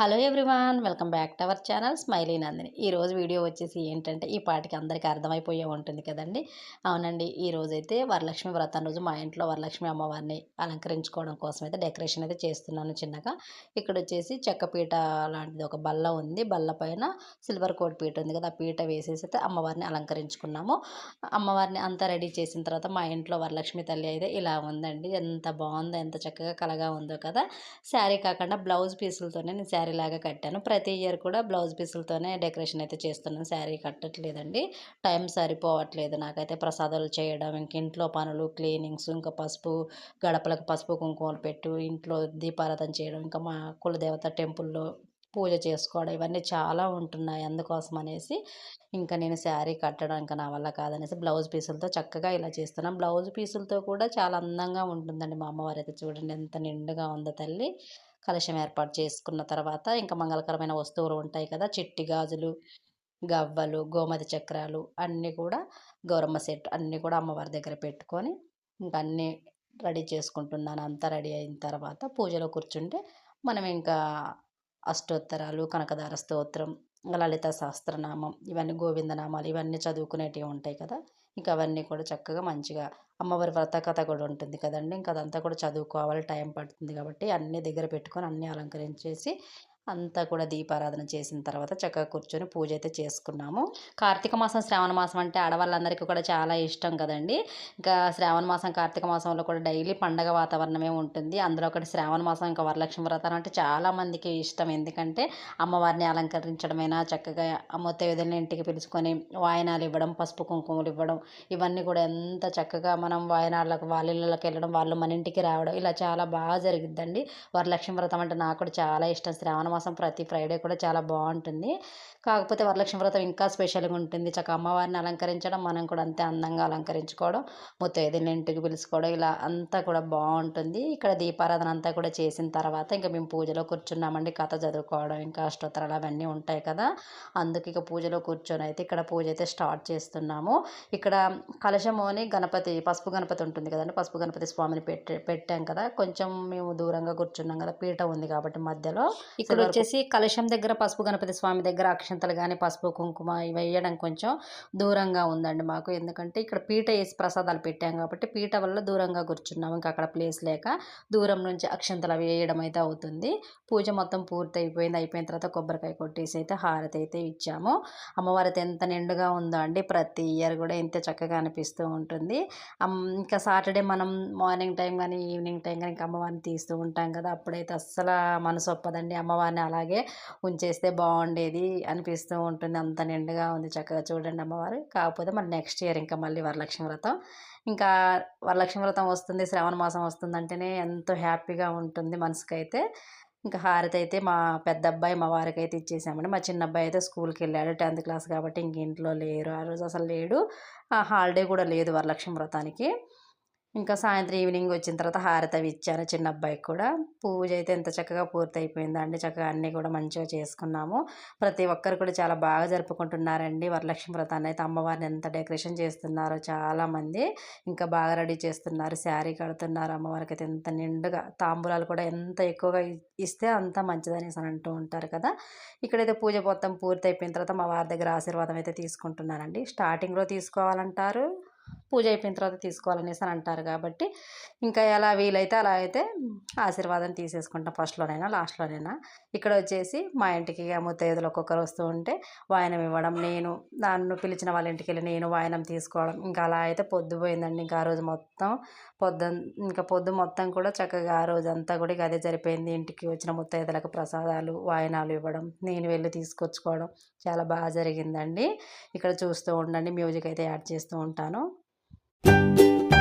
Hello everyone welcome back to our channel Smiley Nandini. ఈరోజు video వచ్చేసి ఏంటంటే ఈ పాటికి అందరికీ అర్థమైపోయే ఉంటుంది కదండి. అవునండి ఈ రోజు అయితే వరలక్ష్మి వ్రతం రోజు మా ఇంట్లో వరలక్ష్మి అమ్మవారిని అలంకరించుకోవడం కోసం అయితే డెకరేషన్ అయితే చేస్తున్నాను చిన్నగా. ఇక్కడ వచ్చేసి చెక్క పీట లాంటిది ఒక బల్ల ఉంది. బల్ల పైన సిల్వర్ కోట్ పీట ఉంది కదా ఆ పీట వేసేసి అయితే అమ్మవారిని అలంకరించుకున్నాము. అమ్మవారిని అంతా రెడీ చేసిన తర్వాత మా ఇంట్లో వరలక్ష్మి తల్లి అయితే ఇలా ఉందండి. ఎంత బాగుందో ఎంత చక్కగా కలగా ఉందో కదా. శారీ కాకుండా బ్లౌజ్ పీసులతోనే నేను శారీ లాగా కట్టాను. ప్రతి ఇయర్ కూడా బ్లౌజ్ పీసులతోనే డెకరేషన్ అయితే చేస్తున్నాను. శారీ కట్టట్లేదండి. టైం సరిపోవట్లేదు. నాకైతే ప్రసాదాలు చేయడం ఇంక ఇంట్లో పనులు క్లీనింగ్స్ ఇంకా పసుపు గడపలకు పసుపు కుంకుమలు పెట్టు ఇంట్లో దీపారాధన చేయడం ఇంకా మా కులదేవత టెంపుల్లో పూజ చేసుకోవడం ఇవన్నీ చాలా ఉంటున్నాయి అందుకోసం అనేసి ఇంకా నేను శారీ కట్టడం ఇంకా నా వల్ల కాదనేసి బ్లౌజ్ పీసులతో చక్కగా ఇలా చేస్తున్నాను. బ్లౌజ్ పీసులతో కూడా చాలా అందంగా ఉంటుందండి మా అమ్మవారు అయితే చూడండి. ఎంత నిండుగా ఉందో తల్లి. కలశం ఏర్పాటు చేసుకున్న తర్వాత ఇంకా మంగళకరమైన వస్తువులు ఉంటాయి కదా చిట్టి గాజులు గవ్వలు గోమతి చక్రాలు అన్నీ కూడా గౌరమ్మ సెట్ అన్నీ కూడా అమ్మవారి దగ్గర పెట్టుకొని ఇంకా అన్నీ రెడీ చేసుకుంటున్నాను. అంతా రెడీ అయిన తర్వాత పూజలో కూర్చుంటే మనం ఇంకా అష్టోత్తరాలు కనకదార స్తోత్రం లలిత సహస్రనామం ఇవన్నీ గోవిందనామాలు ఇవన్నీ చదువుకునేటివి ఉంటాయి కదా. ఇంకా అవన్నీ కూడా చక్కగా మంచిగా అమ్మవారి వ్రత కథ కూడా ఉంటుంది కదండి. ఇంకా అదంతా కూడా చదువుకోవాలి టైం పడుతుంది కాబట్టి అన్నీ దగ్గర పెట్టుకొని అన్నీ అలంకరించేసి అంతా కూడా దీపారాధన చేసిన తర్వాత చక్కగా కూర్చొని పూజ అయితే చేసుకున్నాము. కార్తీక మాసం శ్రావణ మాసం అంటే ఆడవాళ్ళందరికీ కూడా చాలా ఇష్టం కదండి. ఇంకా శ్రావణ మాసం కార్తీక మాసంలో కూడా డైలీ పండగ వాతావరణమే ఉంటుంది. అందులో ఒకటి శ్రావణ మాసం ఇంకా వరలక్ష్మి వ్రతం అంటే చాలా మందికి ఇష్టం. ఎందుకంటే అమ్మవారిని అలంకరించడమైనా చక్కగా ముత్తైదుల్ని ఇంటికి పిలుచుకొని వాయనాలు ఇవ్వడం పసుపు కుంకుమలు ఇవ్వడం ఇవన్నీ కూడా ఎంత చక్కగా మనం వాయనాళ్ళకు వాళ్ళ ఇళ్ళకి వెళ్ళడం వాళ్ళు మన ఇంటికి రావడం ఇలా చాలా బాగా జరిగిద్దండి. వరలక్ష్మి వ్రతం అంటే నాకు కూడా చాలా ఇష్టం. శ్రావణ మాసం ప్రతి ఫ్రైడే కూడా చాలా బాగుంటుంది. కాకపోతే వరలక్ష్మి వ్రతం ఇంకా స్పెషల్గా ఉంటుంది. చక్క అమ్మవారిని అలంకరించడం మనం కూడా అంతే అందంగా అలంకరించుకోవడం ముత్తైదుని ఇంటికి పిలుచుకోవడం ఇలా అంతా కూడా బాగుంటుంది. ఇక్కడ దీపారాధన అంతా కూడా చేసిన తర్వాత ఇంకా మేము పూజలో కూర్చున్నామండి. కథ చదువుకోవడం ఇంకా అష్టోత్తరాలు అవన్నీ ఉంటాయి కదా. అందుకు ఇక పూజలో కూర్చొని అయితే ఇక్కడ పూజ అయితే స్టార్ట్ చేస్తున్నాము. ఇక్కడ కలశమోని గణపతి పసుపు గణపతి ఉంటుంది కదండి. పసుపు గణపతి స్వామిని పెట్టి పెట్టాం కదా. కొంచెం మేము దూరంగా కూర్చున్నాం కదా. పీఠ ఉంది కాబట్టి మధ్యలో. ఇక్కడ వచ్చేసి కలశం దగ్గర పసుపు గణపతి స్వామి దగ్గర అక్షంతలు కానీ పసుపు కుంకుమ ఇవి వేయడం కొంచెం దూరంగా ఉందండి మాకు. ఎందుకంటే ఇక్కడ పీట వేసి ప్రసాదాలు పెట్టాం కాబట్టి పీట వల్ల దూరంగా కూర్చున్నాము. ఇంకా అక్కడ ప్లేస్ లేక దూరం నుంచి అక్షంతలు అవి వేయడం అయితే అవుతుంది. పూజ మొత్తం పూర్తి అయిపోయింది అయిపోయిన తర్వాత కొబ్బరికాయ కొట్టేసి అయితే హారతి అయితే ఇచ్చాము. అమ్మవారి ఎంత నిండుగా ఉందో అండి. ప్రతి ఇయర్ కూడా ఎంత చక్కగా అనిపిస్తూ ఉంటుంది. ఇంకా సాటర్డే మనం మార్నింగ్ టైం కానీ ఈవినింగ్ టైం కానీ ఇంకా అమ్మవారిని తీస్తూ ఉంటాం కదా అప్పుడైతే అస్సలు మనసు ఒప్పదండి. అమ్మవారిని అలాగే ఉంచేస్తే బాగుండేది అనిపిస్తూ ఉంటుంది. అంత నిండుగా ఉంది చక్కగా చూడండి అమ్మవారు. కాకపోతే మళ్ళీ నెక్స్ట్ ఇయర్ ఇంకా మళ్ళీ వరలక్ష్మి వ్రతం. ఇంకా వరలక్ష్మి వ్రతం వస్తుంది శ్రావణ మాసం వస్తుంది అంటేనే ఎంతో హ్యాపీగా ఉంటుంది మనసుకైతే. ఇంకా హారతి అయితే మా పెద్ద అబ్బాయి మా వారికి అయితే ఇచ్చేసామండి. మా చిన్న అబ్బాయి అయితే స్కూల్కి వెళ్ళాడు టెన్త్ క్లాస్ కాబట్టి ఇంక ఇంట్లో లేరు. ఆ రోజు అసలు లేడు. హాలిడే కూడా లేదు వరలక్ష్మి వ్రతానికి. ఇంకా సాయంత్రం ఈవినింగ్ వచ్చిన తర్వాత హారతి అవి ఇచ్చాను చిన్న అబ్బాయికి కూడా. పూజ అయితే ఎంత చక్కగా పూర్తయిపోయిందండి. చక్కగా అన్నీ కూడా మంచిగా చేసుకున్నాము. ప్రతి ఒక్కరు కూడా చాలా బాగా జరుపుకుంటున్నారండి. వరలక్ష్మి వ్రతాన్ని అయితే అమ్మవారిని ఎంత డెకరేషన్ చేస్తున్నారో చాలామంది ఇంకా బాగా రెడీ చేస్తున్నారు. శారీ కడుతున్నారు. అమ్మవారికి అయితే ఎంత నిండుగా తాంబూలాలు కూడా ఎంత ఎక్కువగా ఇస్తే అంత మంచిదనేసి అని అంటూ ఉంటారు కదా. ఇక్కడైతే పూజ మొత్తం పూర్తి అయిపోయిన తర్వాత మా వారి దగ్గర ఆశీర్వాదం అయితే తీసుకుంటున్నానండి. స్టార్టింగ్లో తీసుకోవాలంటారు? పూజ అయిపోయిన తర్వాత తీసుకోవాలనేసి అని అంటారు కాబట్టి ఇంకా ఎలా వీలైతే అలా అయితే ఆశీర్వాదం తీసేసుకుంటాం ఫస్ట్లోనైనా లాస్ట్లోనైనా. ఇక్కడ వచ్చేసి మా ఇంటికి ముత్తైదులు ఒక్కొక్కరు వస్తూ ఉంటే వాయనం ఇవ్వడం నేను నన్ను పిలిచిన వాళ్ళ ఇంటికి వెళ్ళి నేను వాయనం తీసుకోవడం ఇంకా అలా అయితే పొద్దు పోయిందండి. ఇంకా ఆ రోజు మొత్తం పొద్దు ఇంకా పొద్దు మొత్తం కూడా చక్కగా ఆ రోజు అంతా కూడా ఇక అదే జరిపోయింది. ఇంటికి వచ్చిన ముత్తైదులకు ప్రసాదాలు వాయనాలు ఇవ్వడం నేను వెళ్ళి తీసుకొచ్చుకోవడం చాలా బాగా జరిగిందండి. ఇక్కడ చూస్తూ ఉండండి మ్యూజిక్ అయితే యాడ్ చేస్తూ ఉంటాను. Música